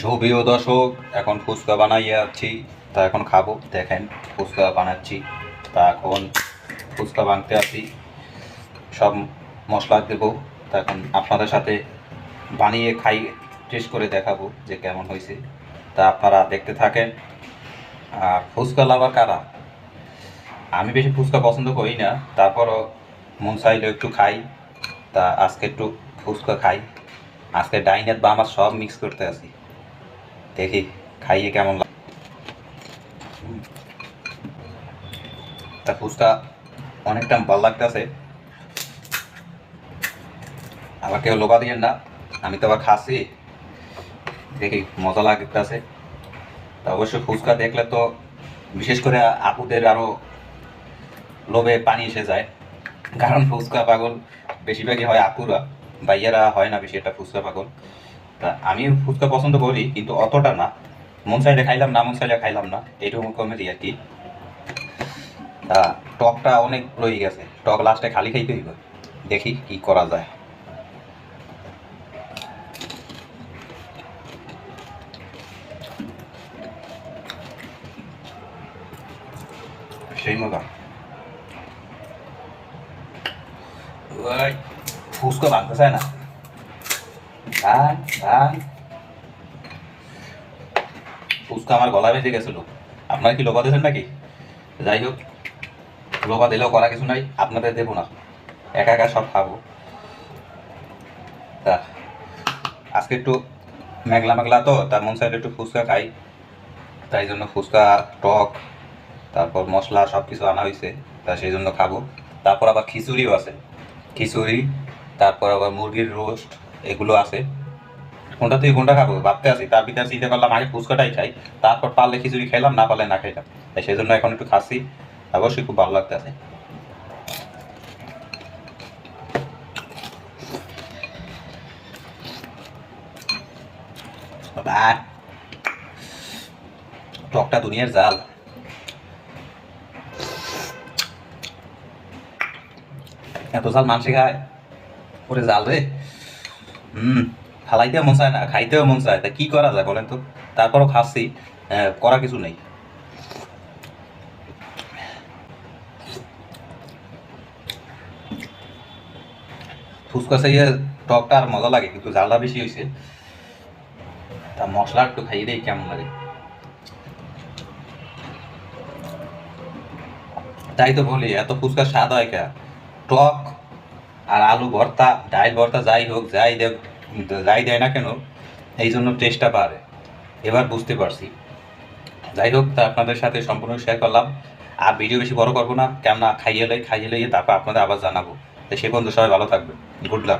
সুপ্রিয় দর্শক, এখন ফুচকা বানাইয়ে আছি। তা এখন খাব, দেখেন, ফুচকা বানাচ্ছি। তা এখন ফুচকা বানতে আছি। সব মশলা দেবো। তা এখন আপনাদের সাথে বানিয়ে খাই, টেস্ট করে দেখাবো যে কেমন হয়েছে। তা আপনারা দেখতে থাকেন। আর ফুচকা লাভার কারা? আমি বেশি ফুচকা পছন্দ করি না। তারপরও মন চাইলে একটু খাই। তা আজকে একটু ফুচকা খাই। আজকে ডাইনার বা আমার সব মিক্স করতে আছি। দেখি খাইয়ে কেমন লাগে ফুচকা অনেকটা ভালো লাগতেছে। আবার কেউ লোভা দিয়েন না, আমি তো আবার খাসি দেখি মজা লাগতেছে। তা অবশ্যই ফুচকা দেখলে তো বিশেষ করে আপুদের আরও লোভে পানি এসে যায়। কারণ ফুচকা পাগল বেশিরভাগই হয় আপুরা, ভাইয়ারা হয় না বেশি একটা ফুচকা পাগল। তা আমি ফুচকা পছন্দ করি, কিন্তু অতটা না। মন চাইলে খাইলাম, না মন চাইলে খাইলাম না। এইরকম কমেডি আর কি। তা টকটা অনেক রয়ে গেছে। টক লাস্টে খালি খাইতে হইব। দেখি কি করা যায়। সেই মজা। ফুচকা ভাঙতে চায় না। ভাঙ ভাঙ ফুচকা আমার গলা বেঁধে গেছিল। আপনারা কি লোবা দিয়েছেন নাকি? যাই হোক লোবা দিলেও করা কিছু নাই, আপনাদের দেবো না। একা একা সব খাব। তা, আজকে একটু মেঘলা মেঘলা তো, তার মন সাইডে একটু ফুচকা খাই। তাই জন্য ফুচকা, টক, তারপর মশলা সব কিছু আনা হয়েছে তা সেই জন্য খাব। তারপর আবার খিচুড়িও আছে। খিচুড়ি, তারপর আবার মুরগির রোস্ট এগুলো আছে। কোনটা তুই কোনটা খাব? ভাবতে আছি। তার ভিতরে চিন্তা করলাম, আগে ফুচকাটাই খাই। তারপর পারলে খিচুড়ি খাইলাম না পারলে না খাইলাম তাই সেই জন্য এখন একটু খাচ্ছি। অবশ্যই খুব ভালো লাগতে আছে টকটা দুনিয়ার জাল। এত জাল মানসি খায় ওরে জাল রে। হুম ফালাইতেও মন চায় না খাইতেও মন চায়, তা কি করা যায় বলেন তো? তারপরও খাচ্ছি করা কিছু নেই। ফুচকা চাইয়ে টকটা আর মজা লাগে, কিন্তু জালটা বেশি হয়েছে তা মশলা একটু খাইয়ে দেই, কেমন লাগে? তাই তো বলি, এত ফুচকা স্বাদ হয় কে? টক আর আলু ভর্তা, ডাইল ভর্তা যাই হোক, যাই দেব যাই দেয় না কেন, এই জন্য টেস্টটা বাড়ে। এবার বুঝতে পারছি। যাই হোক, তা আপনাদের সাথে সম্পূর্ণ শেয়ার করলাম। আর ভিডিও বেশি বড় করব না, কেননা খাইয়ে লাই খাইয়ে লাই তারপর আপনাদের আবার জানাব। তো সে বন্ধু সবাই ভালো থাকবে গুড লাক